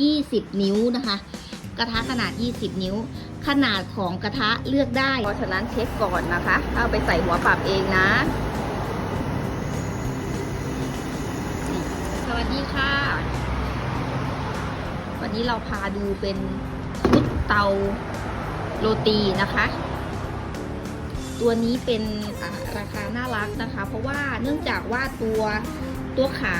20 นิ้วนะคะ กระทะขนาด 20 นิ้ว ขนาดของกระทะเลือกได้ เพราะฉะนั้นเช็คก่อนนะคะถ้าเอาไปใส่หัวปรับเองนะ สวัสดีค่ะ วันนี้เราพาดูเป็นชุดเตาโรตีนะคะตัวนี้เป็นอ่าราคาน่ารักนะคะ เพราะว่าเนื่องจากว่าตัว ตัวขา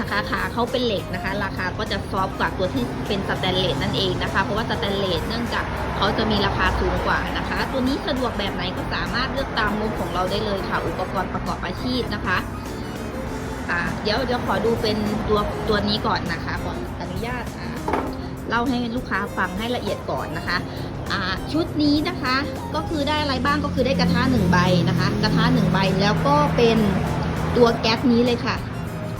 นะคะขาเขาเป็นเหล็กนะคะ ราคาก็จะซอฟกว่าตัวที่เป็นสแตนเลสนั่นเองนะคะ เพราะว่าสแตนเลสเนื่องจากเขาจะมีราคาสูงกว่านะคะ ตัวนี้สะดวกแบบไหนก็สามารถเลือกตามงบของเราได้เลยค่ะ อุปกรณ์ประกอบอาชีพนะคะอ่าเดี๋ยวเดี๋ยวขอดูเป็นตัวตัวนี้ก่อนนะคะขออนุญาตอ่าเล่าให้ลูกค้าฟังให้ละเอียดก่อนนะคะอ่าชุดนี้นะคะก็คือได้อะไรบ้างก็คือได้กระทะหนึ่งใบนะคะ กระทะหนึ่งใบแล้วก็เป็นตัวแก๊สนี้เลยค่ะ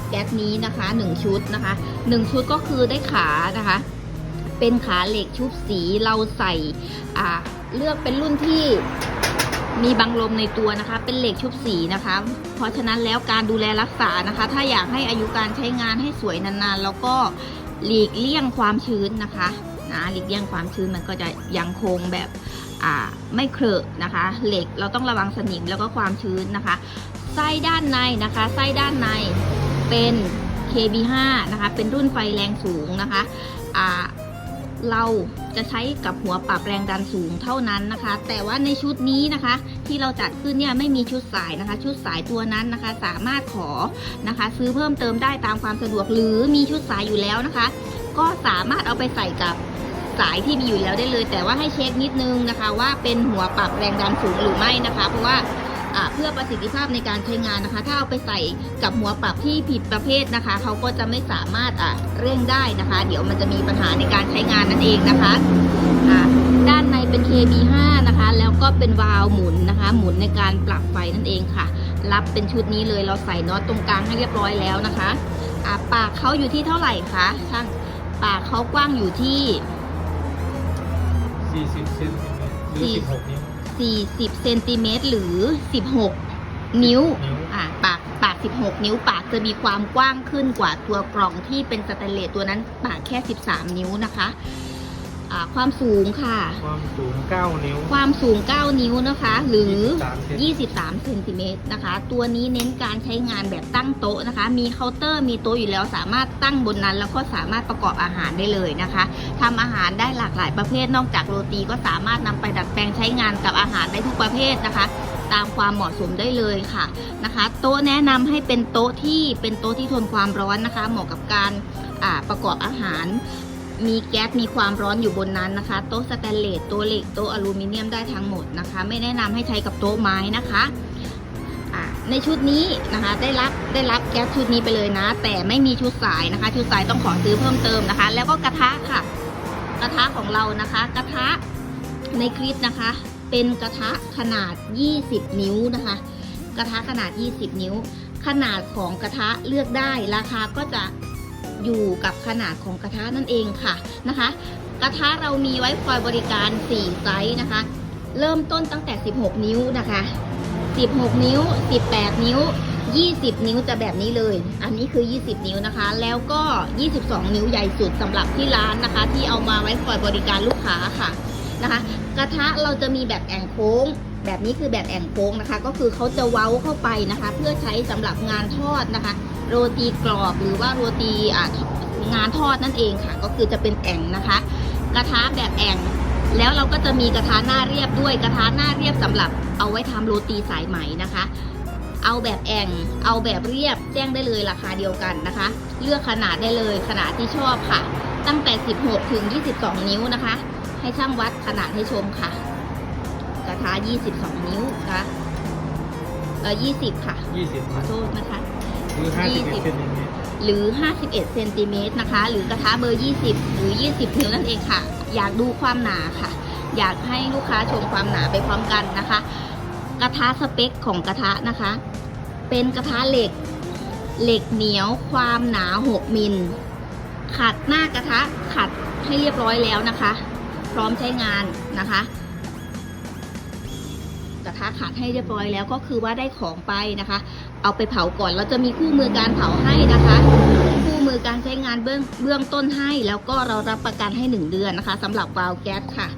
แก๊สนี้นะคะหนึ่งชุดนะคะหนึ่งชุดก็คือได้ขานะคะ เป็นขาเหล็กชุบสีเราใส่เลือกเป็นรุ่นที่มีบังลมในตัวนะคะ เป็นเหล็กชุบสีนะคะ เพราะฉะนั้นแล้วการดูแลรักษานะคะ ถ้าอยากให้อายุการใช้งานให้สวยนานๆ แล้วก็หลีกเลี่ยงความชื้นนะคะนะหลีกเลี่ยงความชื้นมันก็จะยังคงแบบไม่เครอะนะคะ เหล็กเราต้องระวังสนิมแล้วก็ความชื้นนะคะ ไส้ด้านในนะคะ ไส้ด้านใน เป็น KB5 นะคะเป็นรุ่นไฟแรงสูงนะคะอ่าเราจะใช้กับหัวปรับแรงดันสูงเท่านั้นนะคะ แต่ว่าในชุดนี้นะคะ ที่เราจัดขึ้นเนี่ยไม่มีชุดสายนะคะ ชุดสายตัวนั้นนะคะ สามารถขอนะคะ ซื้อเพิ่มเติมได้ตามความสะดวกหรือมีชุดสายอยู่แล้วนะคะ ก็สามารถเอาไปใส่กับสายที่มีอยู่แล้วได้เลย แต่ว่าให้เช็คนิดนึงนะคะ ว่าเป็นหัวปรับแรงดันสูงหรือไม่นะคะ เพราะว่าอ่า เพื่อประสิทธิภาพในการใช้งานนะคะ ถ้าเอาไปใส่กับหัวปรับที่ผิดประเภทนะคะเขาก็จะไม่สามารถอะเร่งได้นะคะ เดี๋ยวมันจะมีปัญหาในการใช้งานนั่นเองนะคะด้านในเป็น KB5 นะคะ แล้วก็เป็นวาล์วหมุนนะคะ หมุนในการปรับไฟนั่นเองค่ะ รับเป็นชุดนี้เลยเราใส่น็อตตรงกลางให้เรียบร้อยแล้วนะคะปากเขาอยู่ที่เท่าไหร่คะช่างปากเขากว้างอยู่ที่ 40เซนติเมตรหรือสี่16นิ้ว 40เซนติเมตรหรือ 16นิ้วนิ้วอ่าปากปาก 16 นิ้ว ปากจะมีความกว้างขึ้นกว่าตัวกล่องที่เป็นสแตนเลสตัวนั้นปากแค่ 13 นิ้วนะคะ อ่าความสูงค่ะ ความสูง 9 นิ้ว ความสูง 9 นิ้วนะคะ หรือ23 23เซนติเมตรนะคะ ตัวนี้เน้นการใช้งานแบบตั้งโต๊ะนะคะ มีเคาน์เตอร์ มีโต๊ะอยู่แล้วสามารถตั้งบนนั้น แล้วก็สามารถประกอบอาหารได้เลยนะคะทำอาหารได้หลากหลายประเภท นอกจากโรตีก็สามารถนำไปดัดแปลงใช้งานกับอาหารได้ทุกประเภทนะคะตามความเหมาะสมได้เลยค่ะนะคะ โต๊ะแนะนำให้เป็นโต๊ะที่เป็นโต๊ะที่ทนความร้อนนะคะ เหมาะกับการอ่าประกอบอาหาร มีแก๊สมีความร้อนอยู่บนนั้นนะคะ โต๊ะสแตนเลสโต๊ะเหล็กโต๊ะอลูมิเนียมได้ทั้งหมดนะคะ ไม่แนะนำให้ใช้กับโต๊ะไม้นะคะในชุดนี้นะคะได้รับได้รับแก๊สชุดนี้ไปเลยนะ แต่ไม่มีชุดสายนะคะ ชุดสายต้องขอซื้อเพิ่มเติมนะคะ แล้วก็กระทะค่ะ กระทะของเรานะคะ กระทะในคลิปนะคะ เป็นกระทะขนาด 20 นิ้วนะคะ กระทะขนาด 20 นิ้ว ขนาดของกระทะเลือกได้ราคาก็จะ อยู่กับขนาดของกระทะนั่นเองค่ะนะคะ กระทะเรามีไว้คอยบริการ 4 ไซส์นะคะ เริ่มต้นตั้งแต่ 16 นิ้วนะคะ 16 นิ้ว 18 นิ้ว 20 นิ้วจะแบบนี้เลย อันนี้คือ 20 นิ้วนะคะ แล้วก็ 22 นิ้วใหญ่สุดสำหรับที่ร้านนะคะ ที่เอามาไว้คอยบริการลูกค้าค่ะนะคะ กระทะเราจะมีแบบแอ่งโค้งแบบนี้คือแบบแอ่งโค้งนะคะ ก็คือเขาจะเว้าเข้าไปนะคะ เพื่อใช้สำหรับงานทอดนะคะ โรตีกรอบหรือว่าโรตีอ่างานทอดนั่นเองค่ะ ก็คือจะเป็นแอ่งนะคะ กระทะแบบแอ่งแล้วเราก็จะมีกระทะหน้าเรียบด้วยกระทะหน้าเรียบสำหรับเอาไว้ทำโรตีสายไหมนะคะ เอาแบบแอ่งเอาแบบเรียบแจ้งได้เลยราคาเดียวกันนะคะ เลือกขนาดได้เลยขนาดที่ชอบค่ะ ตั้งแต่ 16 ถึง 22 นิ้วนะคะ ให้ช่างวัดขนาดให้ชมค่ะ กระทะ 22 นิ้วนะคะเออ20 ค่ะ 20ขอโทษนะคะ หรือ51เซนติเมตรหรือ 51เซนติเมตรนะคะ หรือกระทะเบอร์ 20 หรือ 20 นิ้วนั่นเองค่ะ อยากดูความหนาค่ะ อยากให้ลูกค้าชมความหนาไปพร้อมกันนะคะ กระทะสเปคของกระทะนะคะ เป็นกระทะเหล็ก เหล็กเหนียวความหนา 6 มิล ขัดหน้ากระทะขัดให้เรียบร้อยแล้วนะคะ พร้อมใช้งานนะคะ กระทะขัดให้เรียบร้อยแล้วก็คือว่าได้ของไปนะคะ เอาไปเผาก่อน เราจะมีคู่มือการเผาให้นะคะ คู่มือการใช้งานเบื้องเบื้องต้นให้ แล้วก็เรารับประกันให้ 1 เดือนนะคะสำหรับวาล์วแก๊สค่ะ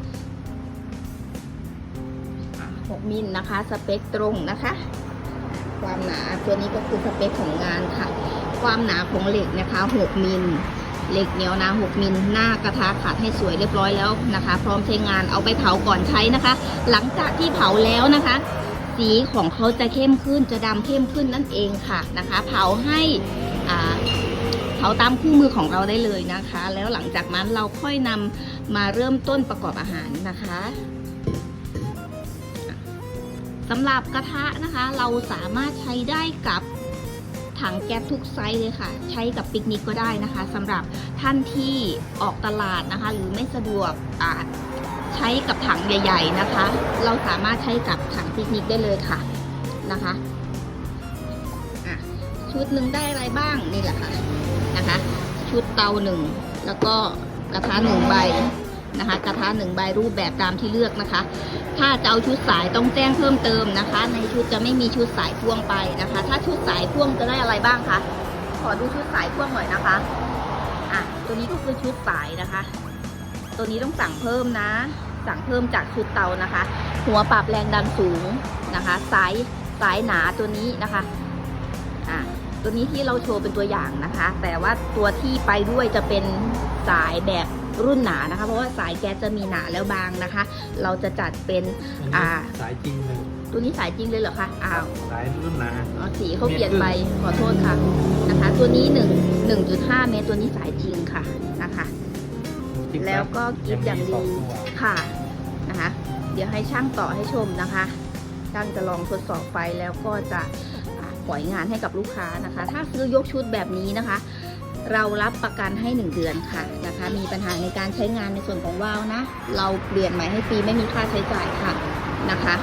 6มิลนะคะ สเปคตรงนะคะ ความหนาตัวนี้ก็คือสเปคของงานค่ะ ความหนาของเหล็กนะคะ 6 มิลเหล็กเหนียวนา6มิลหน้ากระทะขัดให้สวยเรียบร้อยแล้วนะคะ พร้อมใช้งานเอาไปเผาก่อนใช้นะคะ หลังจากที่เผาแล้วนะคะ สีของเขาจะเข้มขึ้นจะดำเข้มขึ้นนั่นเองค่ะนะคะ เผาให้อ่าเผาตามคู่มือของเราได้เลยนะคะ แล้วหลังจากนั้นเราค่อยนำมาเริ่มต้นประกอบอาหารนะคะสำหรับกระทะนะคะ เราสามารถใช้ได้กับถังแก๊สทุกไซส์เลยค่ะ ใช้กับปิกนิกก็ได้นะคะสำหรับท่านที่ออกตลาดนะคะ หรือไม่สะดวกอ่า ใช้กับถังใหญ่ ๆนะคะ เราสามารถใช้กับถังปิกนิกได้เลยค่ะนะคะะชุดหนึ่งได้อะไรบ้างนี่แหละค่ะนะคะ ชุดเตาหนึ่งแล้วก็กระทะหนึ่งใบนะคะกระทะหนึ่งใบรูปแบบตามที่เลือกนะคะ ถ้าจะเอาชุดสายต้องแจ้งเพิ่มเติมนะคะ ในชุดจะไม่มีชุดสายพ่วงไปนะคะ ถ้าชุดสายพ่วงจะได้อะไรบ้างคะขอดูชุดสายพ่วงหน่อยนะคะอะตัวนี้ก็คือชุดสายนะคะ ตัวนี้ต้องสั่งเพิ่มนะ สั่งเพิ่มจากชุดเตานะคะ หัวปรับแรงดันสูงนะคะ สายสายหนาตัวนี้นะคะอะตัวนี้ที่เราโชว์เป็นตัวอย่างนะคะ แต่ว่าตัวที่ไปด้วยจะเป็นสายแบบรุ่นหนานะคะ เพราะว่าสายแก๊สจะมีหนาแล้วบางนะคะ เราจะจัดเป็นอันนี้อ่าสายจริงเลยตัวนี้สายจริงเลยเหรอคะอ้าวสายรุ่นหนาอ๋อสีเขาเปลี่ยนไปขอโทษค่ะนะคะ ตัวนี้หนึ่งหนึ่งจุดห้าเมตรตัวนี้สายจริงค่ะนะคะจิ๊บ แล้วก็กิฟต์อย่างมีสดีตัวค่ะนะคะ เดี๋ยวให้ช่างต่อให้ชมนะคะช่างจะลองทดสอบไฟแล้วก็จะอ่าปล่อยงานให้กับลูกค้านะคะ ถ้าซื้อยกชุดแบบนี้นะคะ เรารับประกันให้ 1 เดือนค่ะนะคะ มีปัญหาในการใช้งานในส่วนของวาล์วนะ เราเปลี่ยนใหม่ให้ฟรีไม่มีค่าใช้จ่ายค่ะนะคะ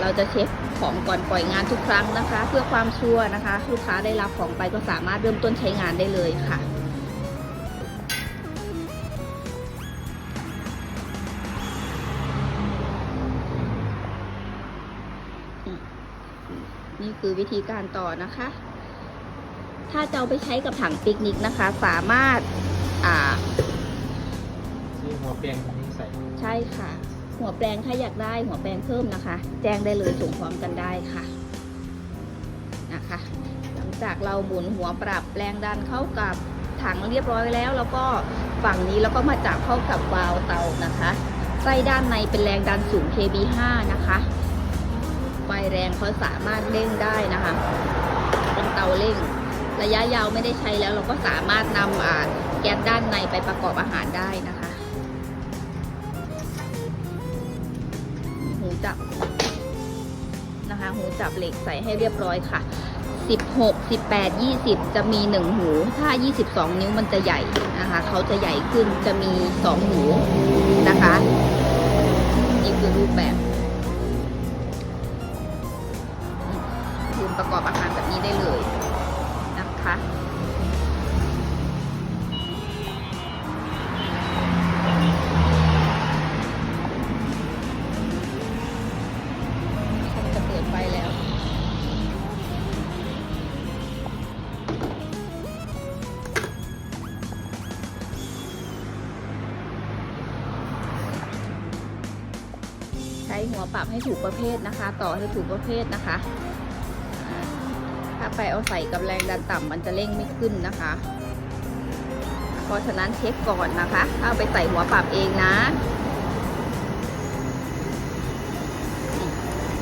เราจะเช็คของก่อนปล่อยงานทุกครั้งนะคะ เพื่อความชัวร์นะคะ ลูกค้าได้รับของไปก็สามารถเริ่มต้นใช้งานได้เลยค่ะ คือวิธีการต่อนะคะ ถ้าจะเอาไปใช้กับถังปิกนิกนะคะ สามารถอ่าซื้อหัวเปียงของนี้ใส่ใช่ค่ะ หัวแปลงถ้าอยากได้หัวแปลงเพิ่มนะคะ แจ้งได้เลยส่งพร้อมกันได้ค่ะนะคะ หลังจากเราหมุนหัวปรับแรงดันเข้ากับถังเรียบร้อยแล้ว แล้วก็ฝั่งนี้แล้วก็มาจับเข้ากับวาล์วเตานะคะไส้ด้านในเป็นแรงดันสูง KB5 นะคะ ไฟแรงเขาสามารถเร่งได้นะคะ เป็นเตาเร่ง ระยะยาวไม่ได้ใช้แล้วเราก็สามารถนำแก๊สด้านในไปประกอบอาหารได้นะคะหูจับนะคะหูจับเหล็กใส่ให้เรียบร้อยค่ะ 16 18 20 จะมี 1 หู ถ้า 22 นิ้วมันจะใหญ่นะคะเขาจะใหญ่ขึ้นจะมี 2 หูนะคะ นี่คือรูปแบบ ประกอบอาหารแบบนี้ได้เลยนะคะเขาจะเปิดไฟแล้วใช้หัวปรับให้ถูกประเภทนะคะ ต่อให้ถูกประเภทนะคะ ถ้าไปเอาใส่กับแรงดันต่ำมันจะเร่งไม่ขึ้นนะคะ เพราะฉะนั้นเช็คก่อนนะคะ ถ้าเอาไปใส่หัวปรับเองนะ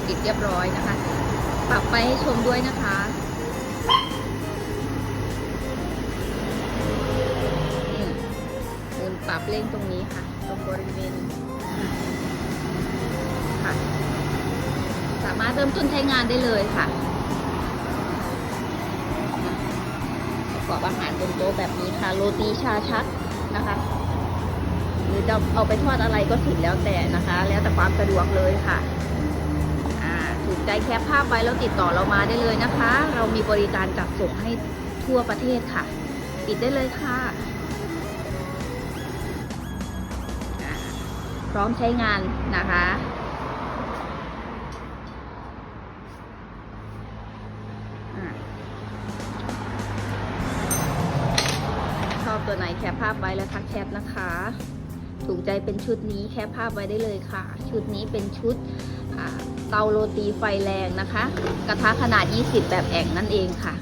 ติดเรียบร้อยนะคะ ปรับไปให้ชมด้วยนะคะอืมปรับเร่งตรงนี้ค่ะ ตรงบริเวณค่ะ สามารถเริ่มต้นใช้งานได้เลยค่ะ ประกอบอาหารบนโต๊ะแบบนี้ค่ะ โรตีชาชักนะคะ หรือจะเอาไปทอดอะไรก็สุดแล้วแต่นะคะ แล้วแต่ความสะดวกเลยค่ะถูกใจแคปภาพไว้แล้วติดต่อเรามาได้เลยนะคะ เรามีบริการจัดส่งให้ทั่วประเทศค่ะ ปิดได้เลยค่ะพร้อมใช้งานนะคะ ปภาพไว้แล้วทักแชทนะคะ ถูกใจเป็นชุดนี้แคปภาพไว้ได้เลยค่ะ ชุดนี้เป็นชุดเตาโรตีไฟแรงนะคะ กระทะขนาด 20 แบบแอ่งนั่นเองค่ะ